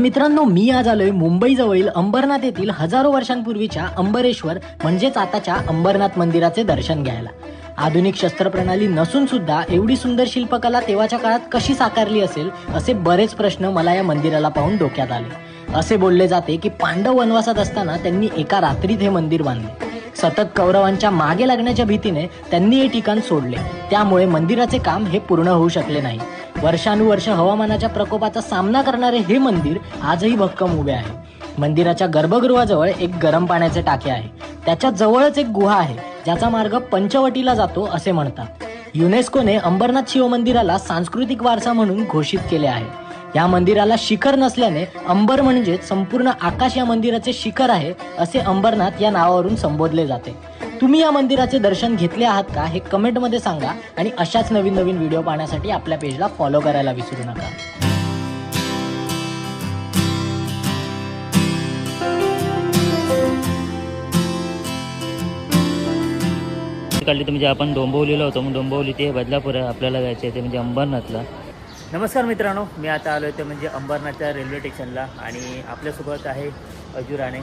मित्रांनो मी आज आलोय मुंबईजवळील अंबरनाथ येथील हजारो वर्षांपूर्वीच्या अंबरेश्वर म्हणजेच आताच्या अंबरनाथ मंदिराचे दर्शन घ्यायला. आधुनिक शस्त्रप्रणाली नसून सुद्धा एवढी सुंदर शिल्पकला तेव्हाच्या काळात कशी साकारली असेल असे बरेच प्रश्न मला या मंदिराला पाहून डोक्यात आले. असे बोलले जाते की पांडव वनवासात असताना त्यांनी एका रात्रीत हे मंदिर बांधले. सतत कौरवांच्या मागे लागण्याच्या भीतीने त्यांनी हे ठिकाण सोडले. त्यामुळे मंदिराचे काम हे पूर्ण होऊ शकले नाही. वर्षानुवर्ष हवामानाच्या प्रकोपाचा सामना करणारे हे मंदिर आजही भक्कम उभे आहे. मंदिराच्या गर्भगृहाजवळ एक गरम पाण्याचे टाके आहे. त्याच्या जवळच एक गुहा आहे ज्याचा मार्ग पंचवटीला जातो असे म्हणतात. युनेस्कोने अंबरनाथ शिवमंदिराला सांस्कृतिक वारसा म्हणून घोषित केले आहे. या मंदिराला शिखर नसल्याने अंबर म्हणजे संपूर्ण आकाश या मंदिराचे शिखर आहे असे अंबरनाथ या नावावरून संबोधले जाते. तुम्ही या मंदिराचे दर्शन घेतले आहात का हे कमेंटमध्ये सांगा आणि अशाच नवीन नवीन व्हिडिओ पाहण्यासाठी आपल्या पेजला फॉलो करायला विसरू नका. काढली तर म्हणजे आपण डोंबवलीला होतो मग डोंबवली ते बदलापूर आहे आपल्याला जायचं आहे ते म्हणजे अंबरनाथला. नमस्कार मित्रांनो मी आता आलो ते म्हणजे अंबरनाथच्या रेल्वे स्टेशनला आणि आपल्यासोबत आहे अजू राणे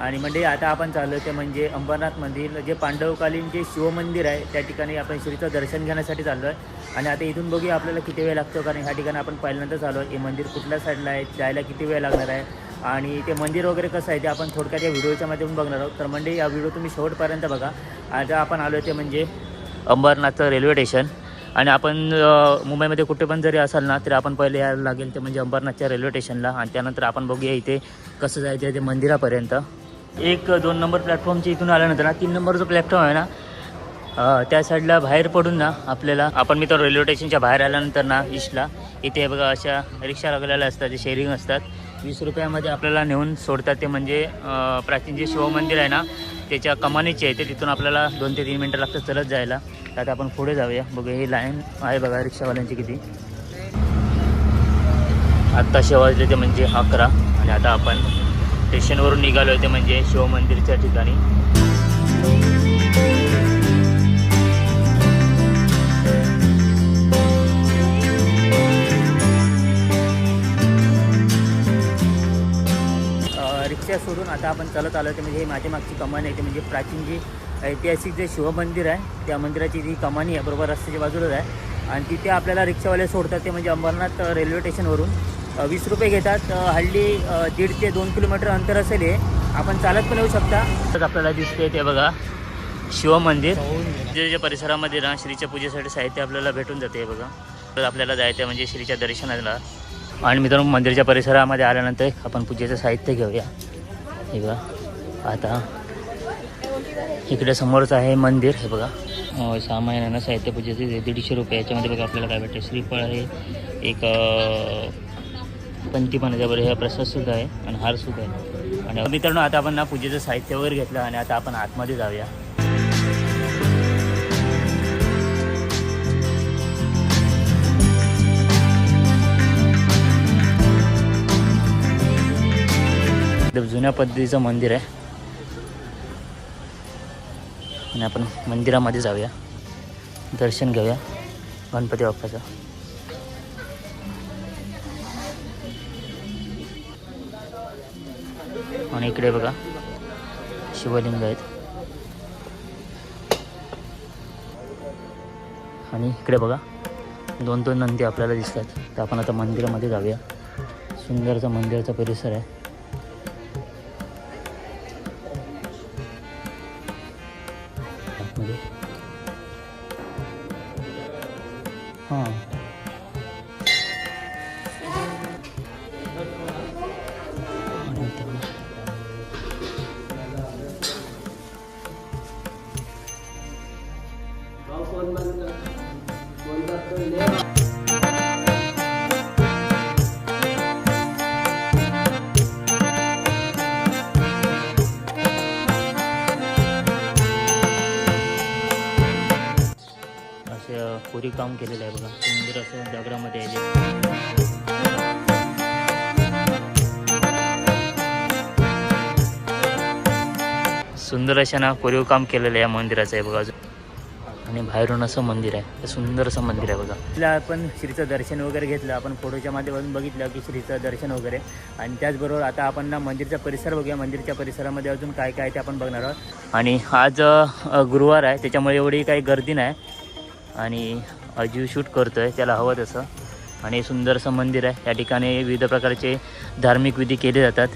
आणि म्हणजे आता आपण चाललो ते म्हणजे अंबरनाथ मंदिर जे पांडवकालीन जे शिवमंदिर आहे त्या ठिकाणी आपण श्रीचं दर्शन घेण्यासाठी चाललो आहे आणि आता इथून बघूया आपल्याला किती वेळ लागतो कारण ह्या ठिकाणी आपण पहिल्यांदाच आलो आहे हे मंदिर कुठल्या साईडला आहे जायला किती वेळ लागणार आहे? आणि ते मंदिर वगैरे कसं आहे ते आपण थोडक्यात या व्हिडिओच्या माध्यमातून बघणार आहोत. तर म्हणजे या व्हिडिओ तुम्ही शेवटपर्यंत बघा. आता आपण आलो ते म्हणजे अंबरनाथचं रेल्वे स्टेशन आणि आपण मुंबईमध्ये कुठे पण जरी असाल ना तरी आपण पहिले यायला लागेल ते म्हणजे अंबरनाथच्या रेल्वे स्टेशनला आणि त्यानंतर आपण बघूया इथे कसं जायचं आहे ते मंदिरापर्यंत. एक दोन नंबर प्लॅटफॉर्मच्या इथून आल्यानंतर ना तीन नंबर जो प्लॅटफॉर्म आहे ना त्या साईडला बाहेर पडून ना आपल्याला आपण मी तर रेल्वे स्टेशनच्या बाहेर आल्यानंतर ना ईस्टला इथे बघा अशा रिक्षा लागलेल्या असतात जे शेअरिंग असतात. वीस रुपयामध्ये आपल्याला नेऊन सोडतात ते म्हणजे प्राचीन जे शिवमंदिर आहे ना त्याच्या कमानीचे आहे ते तिथून आपल्याला दोन ते तीन मिनटं लागतात चलत जायला. तर आता आपण पुढे जाऊया. बघूया ही लाईन आहे बघा रिक्षावाल्यांची किती. आत्ताशे वाजले ते म्हणजे अकरा. आणि आता आपण स्टेशनवरून निघालो होते म्हणजे शिवमंदिरच्या ठिकाणी. रिक्षा सोडून आता आपण चालत आलो ते म्हणजे हे माझ्या मागची कमान आहे. ते म्हणजे प्राचीन जी ऐतिहासिक जे शिवमंदिर आहे त्या मंदिराची जी कमानी आहे बरोबर रस्त्याच्या बाजूलाच आहे. आणि तिथे आपल्याला रिक्षावाले सोडतात ते म्हणजे अंबरनाथ रेल्वे स्टेशनवरून. वीस रुपये घेतात. हल्ली दीड ते दोन किलोमीटर अंतर असेल हे. आपण चालत पण येऊ शकता. तर आपल्याला दिसते ते बघा शिवमंदिर जे जे परिसरामध्ये ना श्रीच्या पूजेसाठी साहित्य आपल्याला भेटून जाते हे बघा. तर आपल्याला जायचं आहे म्हणजे श्रीच्या दर्शनाला. आणि मित्रांनो मंदिरच्या परिसरामध्ये आल्यानंतर आपण पूजेचं साहित्य घेऊया. हे बघा आता इकडे समोरच आहे मंदिर हे बघा. अं, सामान आहे ना साहित्य पूजेचे दीडशे रुपये. याच्यामध्ये बघा आपल्याला काय भेटते. श्रीफळ आहे एक पंती पण आहे त्याबरोबर हे प्रसादसुद्धा आहे आणि हारसुद्धा आहे. आणि मित्रांनो आता आपण ना पूजेचं साहित्य वगैरे घेतलं आणि आता आपण आतमध्ये जाऊया. एकदम जुन्या पद्धतीचं मंदिर आहे. आणि आपण मंदिरामध्ये जाऊया. दर्शन घेऊया. गणपती बाप्पाचं. आणि इकडे बघा शिवलिंग आहेत. आणि इकडे बघा दोन दोन नंदी आपल्याला दिसतात. तर आपण आता मंदिरामध्ये जाऊया. सुंदरचा मंदिराचा परिसर आहे. असं अ, काम केलेलं आहे बघा. मंदिर असं दगडामध्ये आहे सुंदर अशा ना कोरीव काम केलेलं आहे या मंदिराचं आहे बघा अजून. आणि बाहेरून असं मंदिर आहे. सुंदर असं मंदिर आहे बघा. तिला आपण श्रीचं दर्शन वगैरे घेतलं. आपण फोटोच्या माध्यमातून बघितलं की श्रीचं दर्शन वगैरे. आणि त्याचबरोबर आता आपण ना मंदिरचा परिसर बघूया. मंदिरच्या परिसरामध्ये अजून काय काय ते आपण बघणार आहोत. आणि आज गुरुवार आहे. त्याच्यामुळे एवढी काही गर्दी नाही. आणि अजीव शूट करतो आहे त्याला हवं तसं. आणि सुंदर असं मंदिर आहे. या ठिकाणी विविध प्रकारचे धार्मिक विधी केले जातात.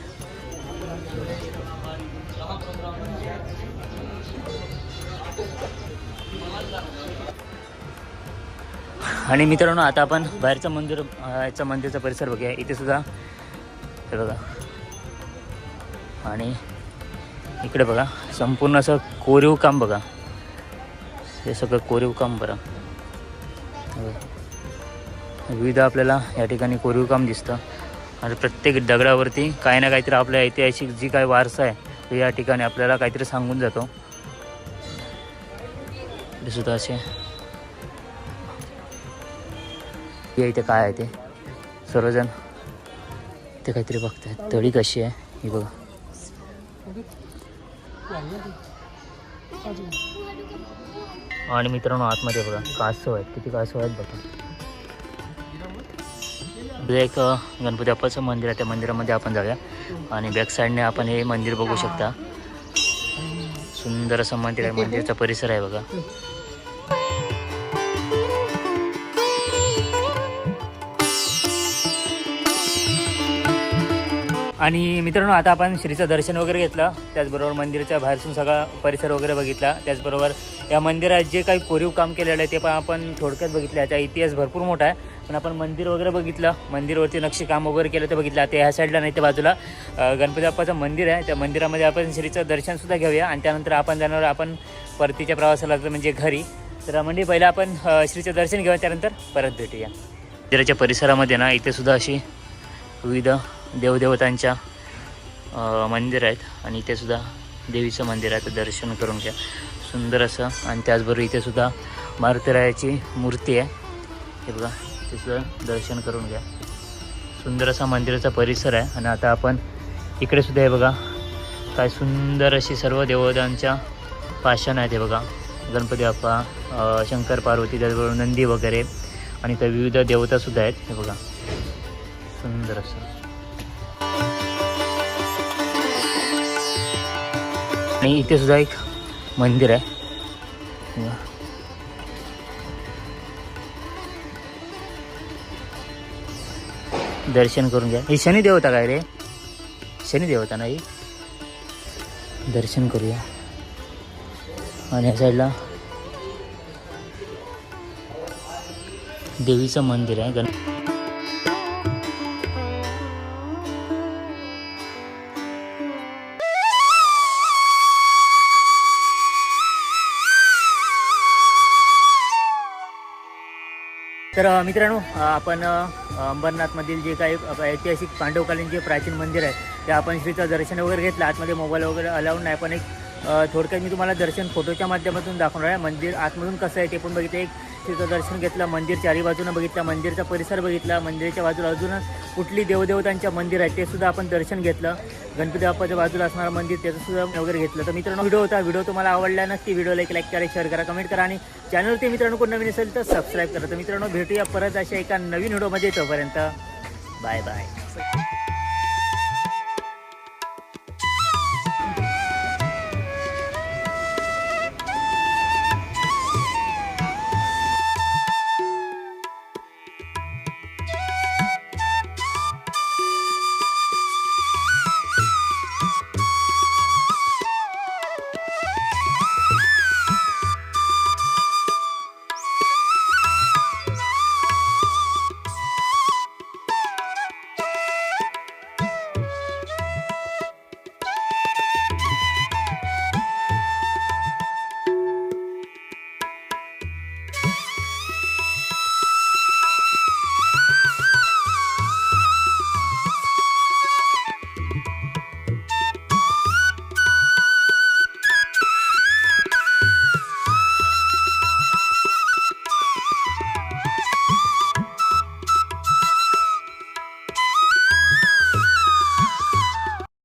आणि मित्रांनो आता आपण बाहेरचं मंदिर अं, याचं मंदिरचा परिसर बघूया. इथे सुद्धा हे बघा. आणि इकडे बघा संपूर्ण असं कोरीव काम बघा. हे सगळं कोरीव काम बरं. विविध आपल्याला या ठिकाणी कोरीव काम दिसतं. आणि प्रत्येक दगडावरती काही ना काहीतरी आपल्या ऐतिहासिक जी काही वारसा आहे तो या ठिकाणी आपल्याला काहीतरी सांगून जातो. सुद्धा असे हे इथे काय आहे ते? सर्वजण ते काहीतरी बघतायत. तळी कशी आहे? ही बघा. आणि मित्रांनो आतमध्ये बघा कासव आहेत. किती कासव आहेत बघा. एक गणपती बाप्पाचं मंदिर आहे. त्या मंदिरामध्ये आपण जाऊया. आणि बॅक साईडने आपण हे मंदिर बघू शकता. सुंदर असं मंदिर आहे. मंदिरचा परिसर आहे बघा. आणि मित्रांनो आता आपण श्रीचं दर्शन वगैरे घेतलं. त्याचबरोबर मंदिराच्या बाहेरसून सगळा परिसर वगैरे बघितला. त्याचबरोबर या मंदिरात जे काही कोरीव काम केलेलं आहे ते पण आपण थोडक्यात बघितलं. याचा इतिहास भरपूर मोठा आहे. पण आपण मंदिर वगैरे बघितलं. मंदिरवरती नक्षीकाम वगैरे केलं ते बघितलं. आता ह्या साईडला नाही त्या बाजूला गणपती बाप्पाचं मंदिर आहे. त्या मंदिरामध्ये आपण श्रीचं दर्शनसुद्धा घेऊया. आणि त्यानंतर आपण जाणार आपण परतीच्या प्रवासाला लागलं म्हणजे घरी. तर म्हणजे पहिलं आपण श्रीचं दर्शन घेऊया. त्यानंतर परत भेटूया. मंदिराच्या परिसरामध्ये ना इथे सुद्धा अशी विविध देवदेवतांच्या मंदिर आहेत आणि इथे सुद्धा देवीचं मंदिर आहे. तर दर्शन करून घ्या. सुंदर असं आणि त्याचबरोबर इथे सुद्धा मारुतीरायाची मूर्ती आहे. हे बघा ते सुद्धा दर्शन करून घ्या. सुंदर असा मंदिराचा परिसर आहे आणि आता आपण इकडे सुद्धा हे बघा काय सुंदर अशी सर्व देवतांच्या पाषाण आहेत हे बघा. गणपती बाप्पा शंकर पार्वती त्याचबरोबर नंदी वगैरे आणि त्या विविध देवतासुद्धा आहेत हे बघा. सुंदर असं. आणि इथे सुद्धा एक मंदिर आहे. दर्शन करून घ्या. ही शनी देवता काय रे? शनी देवता नाही. दर्शन करूया. आणि या साईडला देवीचं मंदिर आहे. गण तर मित्रांनो आपण अंबरनाथमधील जे काही ऐतिहासिक पांडवकालीन जे प्राचीन मंदिर आहे ते आपण श्रीचं दर्शन वगैरे घेतलं. आतमध्ये मोबाईल वगैरे अलाउड नाही पण एक थोडक्यात मी तुम्हाला दर्शन फोटोच्या माध्यमातून दाखवणार आहे. मंदिर आतमधून कसं आहे ते पण बघितलं. एक श्रीचं दर्शन घेतलं मंदिर चारी बाजूनं बघितलं मंदिरचा परिसर बघितला मंदिराच्या बाजूला अजून कुठली देवदेवतांच्या मंदिर आहे ते सुद्धा आपण दर्शन घेतलं. गणपती बाप्पाच्या बाजूला असणारं मंदिर त्याचं सुद्धा वगैरे घेतलं. तर मित्रांनो व्हिडिओ होता व्हिडिओ तुम्हाला आवडला नक्की व्हिडिओला एक लाईक करा शेअर करा कमेंट करा आणि चॅनलवरती मित्रांनो कोण नवीन असेल तर सबस्क्राईब करा. तर मित्रांनो भेटूया परत अशा एका नवीन व्हिडिओमध्ये तोपर्यंत. Bye bye